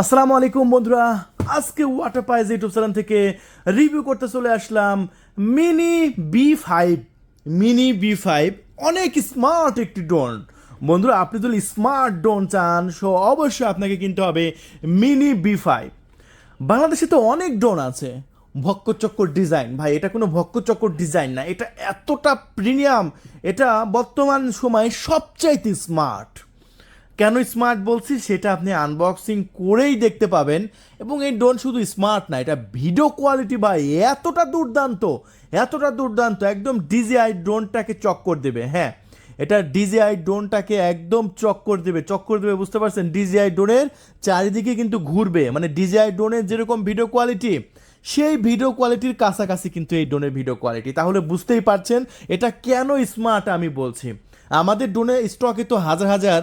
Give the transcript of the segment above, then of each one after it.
আসসালামু আলাইকুম বন্ধুরা। আজকে ওয়াটার পাইজ ইউটিউব চ্যানেল থেকে রিভিউ করতে চলে আসলাম mini B five mini B five অনেক স্মার্ট একটি ড্রোন বন্ধুরা, আপনি যদি স্মার্ট ড্রোন চান সো অবশ্যই আপনাকে কিনতে হবে মিনি বি ফাইভ বাংলাদেশে তো অনেক ড্রোন আছে, ভক্কচক্কর ডিজাইন ভাই, এটা কোনো ভক্কচক্কর ডিজাইন না, এটা এতটা প্রিমিয়াম এটা বর্তমান সময়ে সবচাইতে স্মার্ট কেন স্মার্ট বলছি সেটা আপনি আনবক্সিং করেই দেখতে পাবেন। এবং এই ড্রোন শুধু স্মার্ট না, এটা ভিডিও কোয়ালিটি বা এতটা দুর্দান্ত এতটা দুর্দান্ত, একদম ডিজিআই ড্রোনটাকে চক্কর দেবে হ্যাঁ। এটা ডিজিআই ড্রোনটাকে একদম চক্কর দেবে চক্কর দেবে, বুঝতে পারছেন? ডিজিআই ড্রোনের চারিদিকে কিন্তু ঘুরবে মানে ডিজিআই ড্রোনের যেরকম ভিডিও কোয়ালিটি সেই ভিডিও কোয়ালিটির কাছাকাছি কিন্তু এই ড্রোনের ভিডিও কোয়ালিটি তাহলে বুঝতেই পারছেন, এটা কেন স্মার্ট আমি বলছি। আমাদের ড্রোনে স্টকে তো হাজার হাজার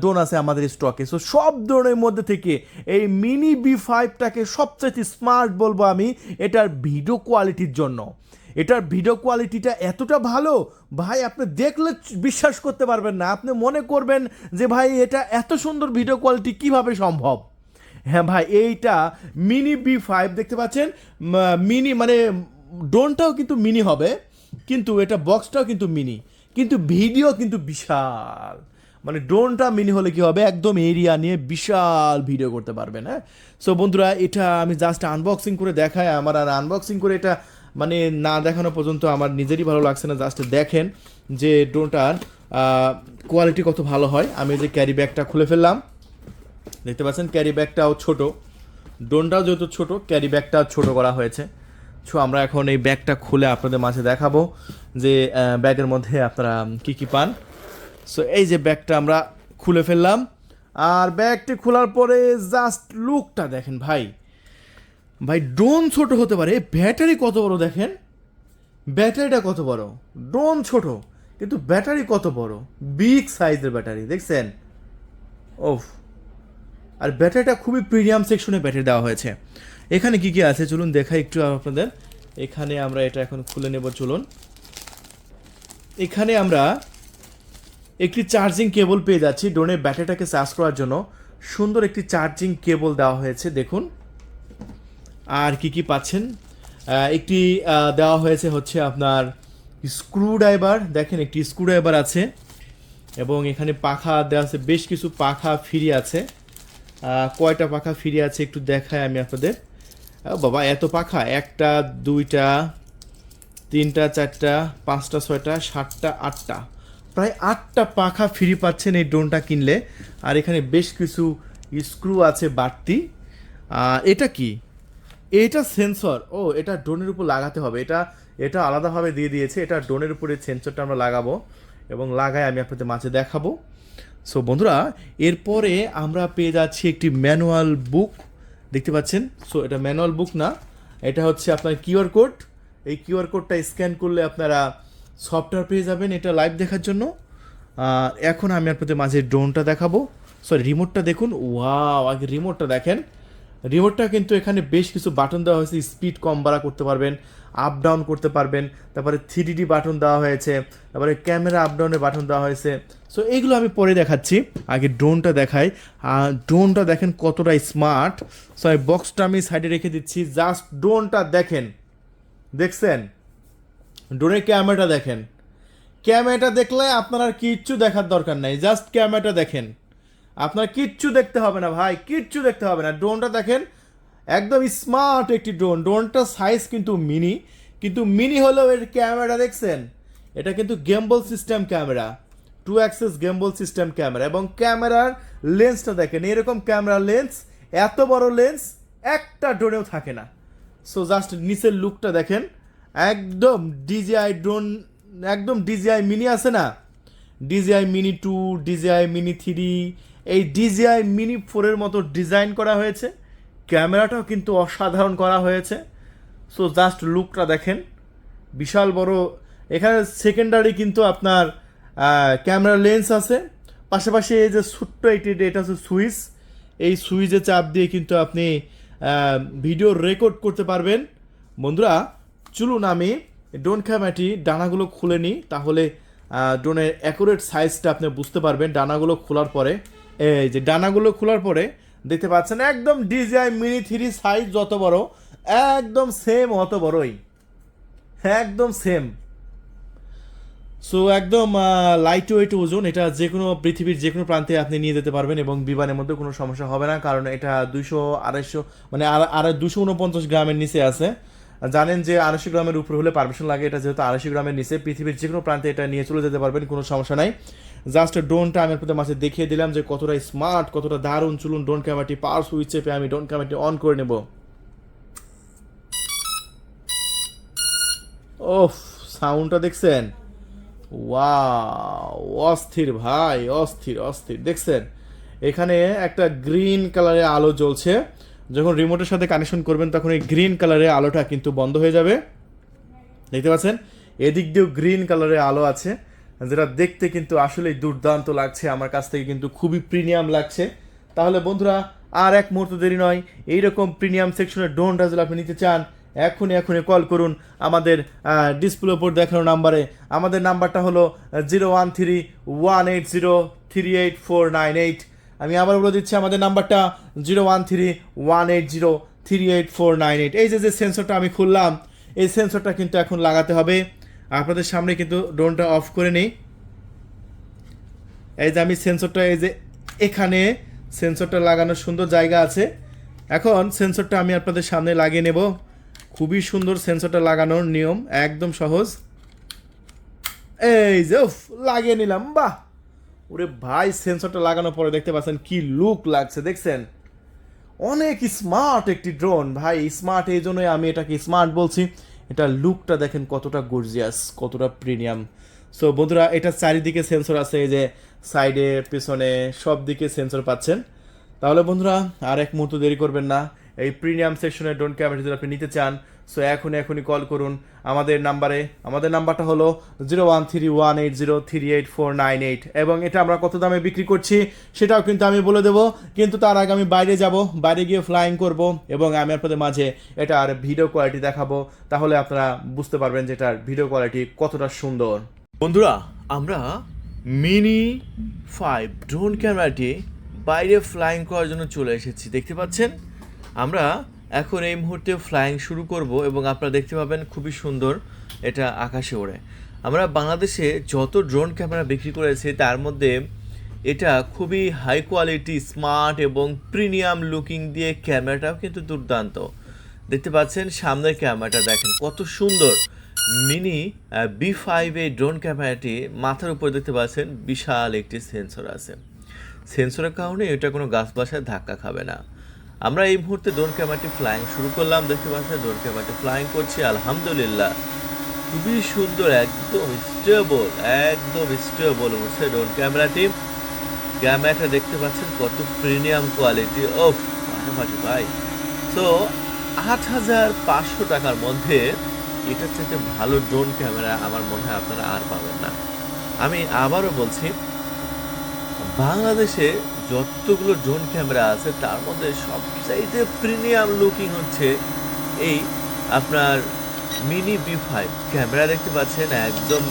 ড্রোন আছে আমাদের স্টকে সো সব ড্রোনের মধ্যে থেকে এই মিনি বি ফাইভটাকে সবচেয়ে স্মার্ট বলব আমি, এটার ভিডিও কোয়ালিটির জন্য। এটার ভিডিও কোয়ালিটিটা এতটা ভালো, ভাই, আপনি দেখলে বিশ্বাস করতে পারবেন না। আপনি মনে করবেন যে, ভাই, এটা এত সুন্দর ভিডিও কোয়ালিটি কীভাবে সম্ভব? হ্যাঁ ভাই, এইটা মিনি বি ফাইভ, দেখতে পাচ্ছেন? মিনি মানে ড্রোনটাও কিন্তু মিনি হবে, কিন্তু এটা বক্সটাও কিন্তু মিনি। কিন্তু ভিডিও কিন্তু বিশাল। মানে ড্রোনটা মিনি হলে কি হবে? একদম এরিয়া নিয়ে বিশাল ভিডিও করতে পারবেন হ্যাঁ সো বন্ধুরা, এটা আমি জাস্ট আনবক্সিং করে দেখাই। আমার আর আনবক্সিং করে এটা মানে না দেখানো পর্যন্ত আমার নিজেরই ভালো লাগছে না। জাস্ট দেখেন যে ড্রোনটার কোয়ালিটি কত ভালো হয়। আমি যে ক্যারি ব্যাগটা খুলে ফেললাম। দেখতে পাচ্ছেন ক্যারি ব্যাগটাও ছোট। ড্রোনটাও যেহেতু ছোট ক্যারি ব্যাগটা ছোট করা হয়েছে। সো আমরা এখন এই ব্যাগটা খুলে আপনাদের মাঝে দেখাবো যে ব্যাগের মধ্যে আপনারা কি কি পান। সো এই যে ব্যাগটা আমরা খুলে ফেললাম। আর ব্যাগটি খোলার পরে জাস্ট লুকটা দেখেন ভাই। ভাই ড্রোন ছোট হতে পারে। ব্যাটারি কত বড় দেখেন? ব্যাটারিটা কত বড়? ড্রোন ছোট, কিন্তু ব্যাটারি কত বড়? বিগ সাইজের ব্যাটারি দেখছেন? ওফ। আর ব্যাটারিটা খুবই প্রিমিয়াম সেকশনে ব্যাটারি দেওয়া হয়েছে। এখানে কি কি আছে? চলুন দেখাই একটু আপনাদের। এখানে আমরা এটা এখন খুলে নেব, চলুন। এখানে আমরা একটি চার্জিং কেবল পেয়ে যাচ্ছি। ড্রোনের ব্যাটারিটাকে চার্জ করার জন্য। সুন্দর একটি চার্জিং কেবল দেওয়া হয়েছে, দেখুন। আর কি কি পাচ্ছেন? একটি দেওয়া হয়েছে হচ্ছে আপনার স্ক্রু ড্রাইভার দেখেন একটি স্ক্রু ড্রাইভার আছে। এবং এখানে পাখা দেওয়া আছে। বেশ কিছু পাখা ফ্রি আছে। কয়টা পাখা ফিরে আছে একটু দেখাই আমি আপনাদের। বাবা, এত পাখা? একটা, দুইটা, তিনটা, চারটা, পাঁচটা, ছয়টা, সাতটা, আটটা। প্রায় আটটা পাখা ফ্রি পাচ্ছেন এই ড্রোনটা কিনলে। আর এখানে বেশ কিছু স্ক্রু আছে বাড়তি। এটা কি? এটা সেন্সর। ও, এটা ড্রোনের উপর লাগাতে হবে। এটা এটা আলাদাভাবে দিয়ে দিয়েছে। এটা ড্রোনের উপরে সেন্সরটা আমরা লাগাবো এবং লাগাই আমি আপনাদের মাঝে দেখাবো। সো বন্ধুরা, এরপরে আমরা পেয়ে যাচ্ছি একটি ম্যানুয়াল বুক দেখতে পাচ্ছেন? সো এটা ম্যানুয়াল বুক না। এটা হচ্ছে আপনার কিউআর কোড। এই কিউআর কোডটা স্ক্যান করলে আপনারা সফটওয়্যার পেয়ে যাবেন এটা লাইভ দেখার জন্য। এখন আমি আপনাদের মাঝে ড্রোনটা দেখাবো। সরি রিমোটটা দেখুন। ওয়াও আগে রিমোটটা দেখেন। রিমোটটা কিন্তু এখানে বেশ কিছু বাটন দেওয়া হয়েছে স্পিড কম বাড়া করতে পারবেন আপ ডাউন করতে পারবেন, তারপরে থ্রি বাটন দেওয়া হয়েছে, তারপরে ক্যামেরা আপ ডাউনের বাটন দেওয়া হয়েছে। সো এইগুলো আমি পরে দেখাচ্ছি, আগে ড্রোনটা দেখাই। ড্রোনটা দেখেন কতটা স্মার্ট সো এই বক্সটা আমি সাইডে রেখে দিচ্ছি জাস্ট ড্রোনটা দেখেন। দেখছেন? ড্রোনের ক্যামেরাটা দেখেন। ক্যামেরাটা দেখলে আপনার আর কিচ্ছু দেখার দরকার নাই জাস্ট ক্যামেরাটা দেখেন। আপনার কিচ্ছু দেখতে হবে না ভাই, কিচ্ছু দেখতে হবে না। ড্রোনটা দেখেন, একদম স্মার্ট একটি ড্রোন। ড্রোনটার সাইজ কিন্তু মিনি কিন্তু মিনি হলেও এর ক্যামেরা দেখছেন? এটা কিন্তু gimbal system camera two axis gimbal system camera এবং ক্যামেরার লেন্সটা দেখেন। এরকম ক্যামেরা লেন্স এত বড় লেন্স একটা ড্রোনেও থাকে না। সো জাস্ট নিচের লুকটা দেখেন, একদম ডিজিআই ড্রোন একদম ডিজিআই মিনি আছে না? DJI mini two DJI mini three এই ডিজিআই মিনি ফোরের মতো ডিজাইন করা হয়েছে। ক্যামেরাটাও কিন্তু অসাধারণ করা হয়েছে। সো জাস্ট লুকটা দেখেন। বিশাল বড়। এখানে সেকেন্ডারি কিন্তু আপনার ক্যামেরা লেন্স আছে। পাশাপাশি এই যে ছোট্ট এটি এটা হচ্ছে সুইচ। এই সুইচে চাপ দিয়ে কিন্তু আপনি ভিডিও রেকর্ড করতে পারবেন। বন্ধুরা, চলুন আমি ড্রোন ক্যামেরাটি ডানাগুলো খুলে নিই, তাহলে ড্রোনের অ্যাকুরেট সাইজটা আপনি বুঝতে পারবেন। ডানাগুলো খোলার পরে, এই যে ডানাগুলো খোলার পরে দেখতে পাচ্ছেন, একদম ডিজিআই মিনি থ্রি সাইজ যত বড়, একদম সেম অত বড়ই। একদম সেম সো একদম লাইট ওয়েট ওজন, এটা যে কোনো পৃথিবীর যে কোনো প্রান্তে আপনি নিয়ে যেতে পারবেন এবং বিমানের মধ্যে কোনো সমস্যা হবে না, কারণ এটা দুশো আড়াইশো মানে আর দুশো উনপঞ্চাশ গ্রামের নিচে আছে। জানেন যে আড়াইশো গ্রামের উপরে হলে পারমিশন লাগে, এটা যেহেতু আড়াইশো গ্রামের নিচে, পৃথিবীর যে কোনো প্রান্তে এটা নিয়ে চলে যেতে পারবেন, কোনো সমস্যা নাই। জাস্ট ড্রোনটা আমি আপনাদের মাঝে দেখিয়ে দিলাম যে কতটা স্মার্ট কতটা দারুণ। চলুন ড্রোন ক্যামেরাটি পাওয়ার সুইচ চেপে আমি ড্রোন ক্যামেরাটি অন করে নেব। ওফ সাউন্ডটা দেখছেন? ওয়াও অস্থির ভাই, অস্থির অস্থির। দেখছেন? এখানে একটা গ্রিন কালারের আলো জ্বলছে। যখন রিমোটের সাথে কানেকশন করবেন, তখন এই গ্রিন কালারের আলোটা কিন্তু বন্ধ হয়ে যাবে। দেখতে পাচ্ছেন? এদিক দিয়েও গ্রিন কালারের আলো আছে, যেটা দেখতে কিন্তু আসলেই দুর্দান্ত লাগছে। আমার কাছ থেকে কিন্তু খুবই প্রিমিয়াম লাগছে। তাহলে বন্ধুরা, আর এক মুহূর্ত দেরি নয়, এইরকম প্রিমিয়াম সেকশনের ড্রোন রাজল আপনি নিতে চান, এখনই এখনই কল করুন আমাদের ডিসপ্লে ওপর দেখানো নাম্বারে আমাদের নাম্বারটা হলো zero one three one eight zero three eight four nine eight আমি আবার বলে দিচ্ছি, আমাদের নাম্বারটা zero one three one eight zero three eight four nine eight. এই যে যে সেন্সরটা আমি খুললাম, এই সেন্সরটা কিন্তু এখন লাগাতে হবে। আপনাদের সামনে কিন্তু ড্রোনটা অফ করে নিই। এই যে, আমি সেন্সরটা এই যে, এখানে সেন্সরটা লাগানোর সুন্দর জায়গা আছে। এখন সেন্সরটা আমি আপনাদের সামনে লাগিয়ে নেব। খুবই সুন্দর সেন্সরটা লাগানোর নিয়ম, একদম সহজ। এই যে লাগিয়ে নিলাম, বাহ! ওরে ভাই সেন্সরটা লাগানোর পরে দেখতে পাচ্ছেন কি লুক লাগছে, দেখছেন? অনেক স্মার্ট একটি ড্রোন ভাই স্মার্ট এই জন্যই আমি এটাকে স্মার্ট বলছি। এটা লুকটা দেখেন কতটা গর্জিয়াস কতটা প্রিমিয়াম সো বন্ধুরা, এটা চারিদিকে সেন্সর আছে, এই যে সাইডে পেছনে সব দিকে সেন্সর পাচ্ছেন। তাহলে বন্ধুরা, আর এক মুহূর্ত দেরি করবেন না। এই প্রিমিয়াম সেকশনের ড্রোন ক্যামেরা যদি আপনি নিতে চান সো এখনই এখনই কল করুন আমাদের নাম্বারে আমাদের নাম্বারটা হলো zero one three one eight zero three eight four nine eight এবং এটা আমরা কত দামে বিক্রি করছি সেটাও কিন্তু আমি বলে দেবো। কিন্তু তার আগে আমি বাইরে যাব, বাইরে গিয়ে ফ্লাইং করব এবং আমি আপনাদের মাঝে এটার ভিডিও কোয়ালিটি দেখাবো। তাহলে আপনারা বুঝতে পারবেন যে এটার ভিডিও কোয়ালিটি কতটা সুন্দর। বন্ধুরা, আমরা মিনি ফাইভ ড্রোন ক্যামেরাটি বাইরে ফ্লাইং করার জন্য চলে এসেছি। দেখতে পাচ্ছেন? আমরা এখন এই মুহূর্তে ফ্লাইং শুরু করব এবং আপনারা দেখতে পাবেন খুবই সুন্দর এটা আকাশে ওড়ে। আমরা বাংলাদেশে যত ড্রোন ক্যামেরা বিক্রি করেছি, তার মধ্যে এটা খুবই হাই কোয়ালিটি স্মার্ট এবং প্রিমিয়াম লুকিং দিয়ে ক্যামেরাটাও কিন্তু দুর্দান্ত। দেখতে পাচ্ছেন সামনের ক্যামেরাটা দেখেন, কত সুন্দর। মিনি বি ফাইভ এই ড্রোন ক্যামেরাটি মাথার উপর দেখতে পাচ্ছেন বিশাল একটি সেন্সর আছে। সেন্সরের কারণে এটা কোনো গাছ বাসায় ধাক্কা খাবে না। আমরা এই মুহূর্তে ড্রোন ক্যামেরাটি ফ্লাইং শুরু করলাম। দেখতে পাচ্ছেন ড্রোন ক্যামেরাটি ফ্লাইং করছি, আলহামদুলিল্লাহ। খুবই সুন্দর, একদম স্টেবল একদম স্টেবল উঠছে ড্রোন ক্যামেরাটি ক্যামেরাটা দেখতে পাচ্ছেন, কত প্রিমিয়াম কোয়ালিটি ও ফাটাফাটি ভাই। তো আট হাজার পাঁচশো টাকার মধ্যে এটার থেকে ভালো ড্রোন ক্যামেরা আমার মনে হয় আপনারা আর পাবেন না। আমি আবারও বলছি, বাংলাদেশে যতগুলো ড্রোন ক্যামেরা আছে, তার মধ্যে সবচাইতে প্রিমিয়াম লুকিং হচ্ছে এই আপনার মিনি বি ফাইভ ক্যামেরা দেখতে পাচ্ছেন। একদম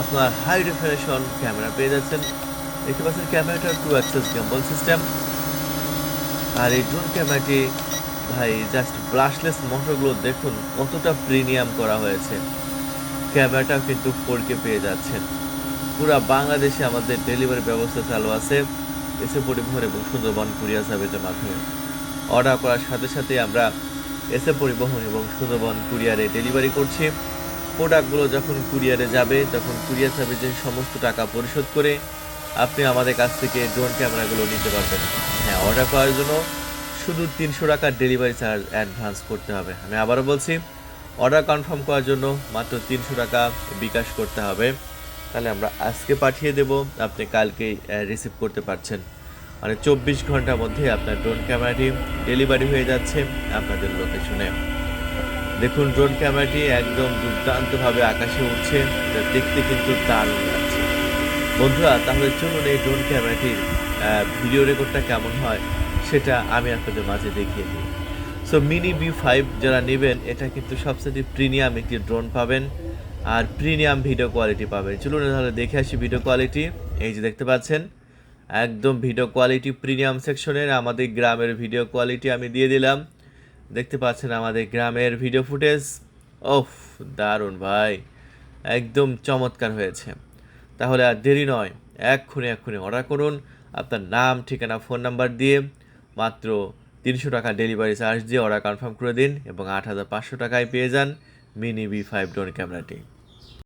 আপনার হাই ডেফিনেশন ক্যামেরা পেয়ে যাচ্ছেন। দেখতে পাচ্ছেন ক্যামেরাটা টু অ্যাক্সেস গ্যাম্বল সিস্টেম আর এই ড্রোন ক্যামেরাটি ভাই জাস্ট ব্রাশলেস মোটরগুলো দেখুন, কতটা প্রিমিয়াম করা হয়েছে। ক্যামেরাটাও কিন্তু ফোরকে পেয়ে যাচ্ছেন। পুরা বাংলাদেশে আমাদের ডেলিভারি ব্যবস্থা চালু আছে। এসে পরিবহন এবং সুন্দরবন কুরিয়ার সার্ভিসের মাধ্যমে। অর্ডার করার সাথে সাথে আমরা এসে পরিবহন এবং সুন্দরবন কুরিয়ারে ডেলিভারি করছি। প্রোডাক্টগুলো যখন কুরিয়ারে যাবে, তখন কুরিয়ার সার্ভিসের সমস্ত টাকা পরিশোধ করে আপনি আমাদের কাছ থেকে ড্রোন ক্যামেরাগুলো নিতে পারবেন। হ্যাঁ অর্ডার করার জন্য শুধু তিনশো টাকার ডেলিভারি চার্জ অ্যাডভান্স করতে হবে। আমি আবারও বলছি, অর্ডার কনফার্ম করার জন্য মাত্র তিনশো টাকা বিকাশ করতে হবে। তাহলে আমরা আজকে পাঠিয়ে দেব। আপনি কালকে রিসিভ করতে পারছেন। মানে চব্বিশ ঘণ্টার মধ্যে আপনার ড্রোন ক্যামেরাটি ডেলিভারি হয়ে যাচ্ছে আপনাদের লোকেশনে দেখুন ড্রোন ক্যামেরাটি একদম দুর্দান্তভাবে আকাশে উঠছে যা দেখতে কিন্তু দারুণ লাগছে। বন্ধুরা, তাহলে চলুন এই ড্রোন ক্যামেরাটির ভিডিও রেকর্ডটা কেমন হয় সেটা আমি আপনাদের মাঝে দেখিয়ে দিই। সো মিনি বি ফাইভ যারা নেবেন, এটা কিন্তু সবচেয়ে প্রিমিয়াম একটি ড্রোন পাবেন। আর প্রিমিয়াম ভিডিও কোয়ালিটি পাবেন। চলুন তাহলে দেখে আসি ভিডিও কোয়ালিটি এই যে দেখতে পাচ্ছেন, একদম ভিডিও কোয়ালিটি প্রিমিয়াম সেকশনের আমাদের গ্রামের ভিডিও কোয়ালিটি আমি দিয়ে দিলাম। দেখতে পাচ্ছেন আমাদের গ্রামের ভিডিও ফুটেজ ওফ, দারুণ ভাই, একদম চমৎকার হয়েছে। তাহলে আর দেরি নয়, এক্ষুনি এক্ষুনি অর্ডার করুন। আপনার নাম, ঠিকানা ফোন নাম্বার দিয়ে মাত্র তিনশো টাকা ডেলিভারি চার্জ দিয়ে অর্ডার কনফার্ম করে দিন এবং আট হাজার পাঁচশো টাকায় পেয়ে যান মিনি বি ফাইভ ড্রোন ক্যামেরাটি